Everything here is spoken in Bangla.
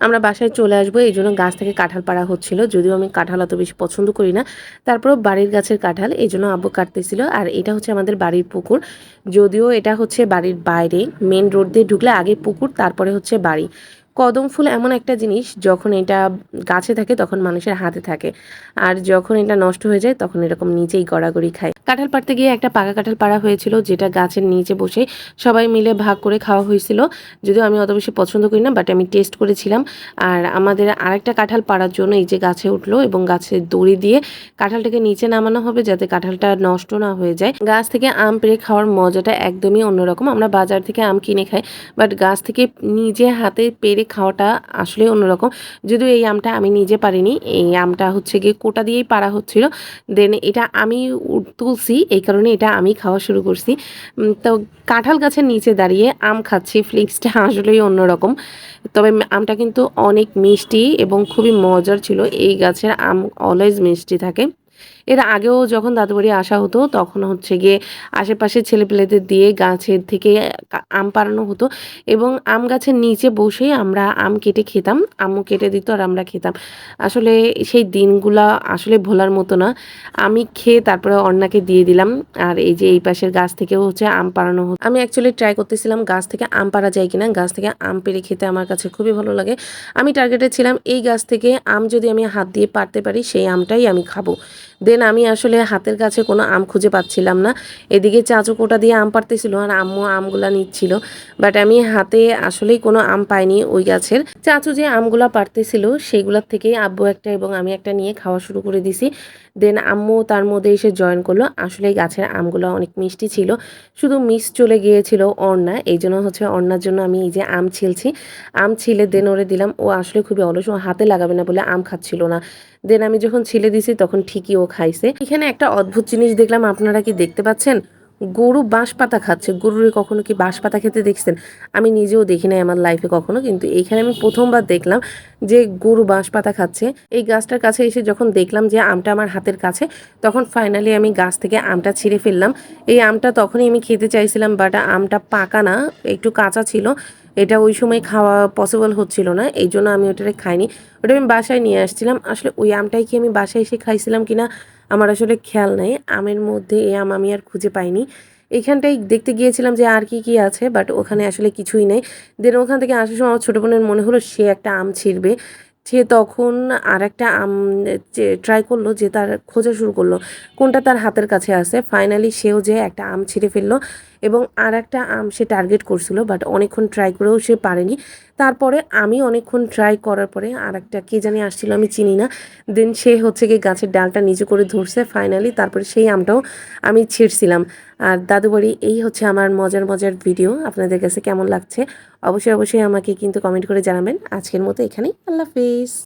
আমরা বাসায় চলে আসব, এই জন্য গাছ থেকে কাঁঠাল পাড়া হচ্ছিল, যদিও আমি কাঁঠাল অত বেশি পছন্দ করি না। তারপরও বাড়ির গাছের কাঁঠাল, এই জন্য আব্বু কাটতেছিল। আর এটা হচ্ছে আমাদের বাড়ির পুকুর, যদিও এটা হচ্ছে বাড়ির বাইরে মেন রোড দিয়ে ঢুকলে আগে পুকুর, তারপরে হচ্ছে বাড়ি। কদম ফুল এমন একটা জিনিস, যখন এটা গাছে থাকে তখন মানুষের হাতে থাকে। আর যখন এটা নষ্ট হয়ে যায়, তখন এরকম নিচেই গড়াগড়ি খায়। কাঁঠাল পাড়তে গিয়ে একটা পাকা কাঁঠাল পাড়া হয়েছিল, যেটা গাছের নিচে বসে সবাই মিলে ভাগ করে খাওয়া হয়েছিল। যদিও আমি অত বেশি পছন্দ করি না বাট আমি টেস্ট করেছিলাম। আর আমাদের আরেকটা কাঁঠাল পাড়ার জন্য এই যে গাছে উঠল এবং গাছের দড়ি দিয়ে কাঁঠালটাকে নিচে নামানো হবে যাতে কাঁঠালটা নষ্ট না হয়ে যায়। গাছ থেকে আম পেরে খাওয়ার মজাটা একদমই অন্যরকম। আমরা বাজার থেকে আম কিনে খাই বাট গাছ থেকে নিজে হাতে পেরে খাওয়াটা আসলে অন্যরকম। যদিও এই আমটা আমি নিজে পারিনি, এই আমটা হচ্ছে গিয়ে কোটা দিয়েই পারা হচ্ছিল। দেন এটা আমি উ- তুলছি, এই কারণে এটা আমি খাওয়া শুরু করছি। তো কাঁঠাল গাছের নিচে দাঁড়িয়ে আম খাচ্ছি, ফ্লিক্সটা আসলেই অন্যরকম। তবে আমটা কিন্তু অনেক মিষ্টি এবং খুবই মজার ছিল। এই গাছের আম অলওয়েজ মিষ্টি থাকে। এর আগেও যখন দাদু বাড়ি আসা হতো, তখন হচ্ছে গিয়ে আশেপাশে ছেলেপেলেদের দিয়ে গাছের থেকে আম পাড়ানো হতো এবং আম গাছের নিচে বসেই আমরা আম কেটে খেতাম, আম্মু কেটে দিত আর আমরা খেতাম। আসলে সেই দিনগুলা আসলে ভোলার মতো না। আমি খেয়ে তারপরে অন্যাকে দিয়ে দিলাম আর এই যে এই পাশের গাছ থেকেও হচ্ছে আম পাড়ানো হতো। আমি অ্যাকচুয়ালি ট্রাই করতেছিলাম গাছ থেকে আম পাড়া যায় কিনা, গাছ থেকে আম পেড়ে খেতে আমার কাছে খুবই ভালো লাগে। আমি টার্গেটে ছিলাম, এই গাছ থেকে আম যদি আমি হাত দিয়ে পারতে পারি, সেই আমটাই আমি খাব। দেন আমি আসলে হাতের কাছে কোনো আম খুঁজে পাচ্ছিলাম না। এদিকে চাচু কোটা দিয়ে আম পারতেছিল আর আম্মু আমগুলা নিচ্ছিল। বাট আমি হাতে আসলেই কোনো আম পাইনি ওই গাছের। চাচু যে আমগুলা পারতেছিল সেইগুলোর থেকেই আব্বু একটা এবং আমি একটা নিয়ে খাওয়া শুরু করে দিছি। দেন আম্মু তার মধ্যে এসে জয়েন করল। আসলে গাছের আমগুলো অনেক মিষ্টি ছিল। শুধু মিস চলে গিয়েছিল অর্ণা। এই জন্য হচ্ছে অর্ণার জন্য আমি এই যে আম ছিলছি। আম ছিলে দেন ওরে দিলাম। ও আসলে খুবই অলস। ও হাতে লাগাবে না বলে আম খাচ্ছিল না। দেন আমি যখন ছিলে দিছি, তখন ঠিকই ও খাইছে। এখানে একটা অদ্ভুত জিনিস দেখলাম, আপনারা কি দেখতে পাচ্ছেন? গরু বাঁশ পাতা খাচ্ছে। গরুরে কখনো কি বাঁশ পাতা খেতে দেখছেন? আমি নিজেও দেখি নাই আমার লাইফে কখনো, কিন্তু এইখানে আমি প্রথমবার দেখলাম যে গরু বাঁশ পাতা খাচ্ছে। এই গাছটার কাছে এসে যখন দেখলাম যে আমটা আমার হাতের কাছে, তখন ফাইনালি আমি গাছ থেকে আমটা ছিঁড়ে ফেললাম। এই আমটা তখনই আমি খেতে চাইছিলাম বাট আমটা পাকা না, একটু কাঁচা ছিল। এটা ওই সময় খাওয়া পসিবল হচ্ছিল না, এই জন্য আমি ওটাকে খাইনি। ওটা আমি বাসায় নিয়ে আসছিলাম। আসলে ওই আমটাই কি আমি বাসায় এসে খাইছিলাম কিনা আমার আসলে খেয়াল নেই। আমের মধ্যে এই আম আমি আর খুঁজে পাইনি। এখানটাই দেখতে গিয়েছিলাম যে আর কি কি আছে বাট ওখানে আসলে কিছুই নেই। দেন ওখান থেকে আসার সময় আমার ছোটো বোনের মনে হলো সে একটা আম ছিঁড়বে। সে তখন আর একটা আম ট্রাই করল যে তার খোঁজা শুরু করল। কোনটা তার হাতের কাছে আছে? ফাইনালি সেও যে একটা আম ছিঁড়ে ফেলল। এবং আর একটা আম সে টার্গেট করছিল বাট অনেকক্ষণ ট্রাই করেও সে পারেনি। তারপরে আমি অনেকক্ষণ ট্রাই করার পরে আর একটা কে জানি আসছিল, আমি চিনি না। দেন সে হচ্ছে গিয়ে গাছের ডালটা নিচু করে ধরছে ফাইনালি তারপরে সেই আমটাও আমি ছিঁড়ছিলাম। আর দাদু বাড়ি এই হচ্ছে আমার মজার মজার ভিডিও আপনাদের কাছে কেমন লাগছে? অবশ্যই অবশ্যই আমাকে কিন্তু কমেন্ট করে জানাবেন। আজকের মতো এখানেই, আল্লাহ হাফিজ।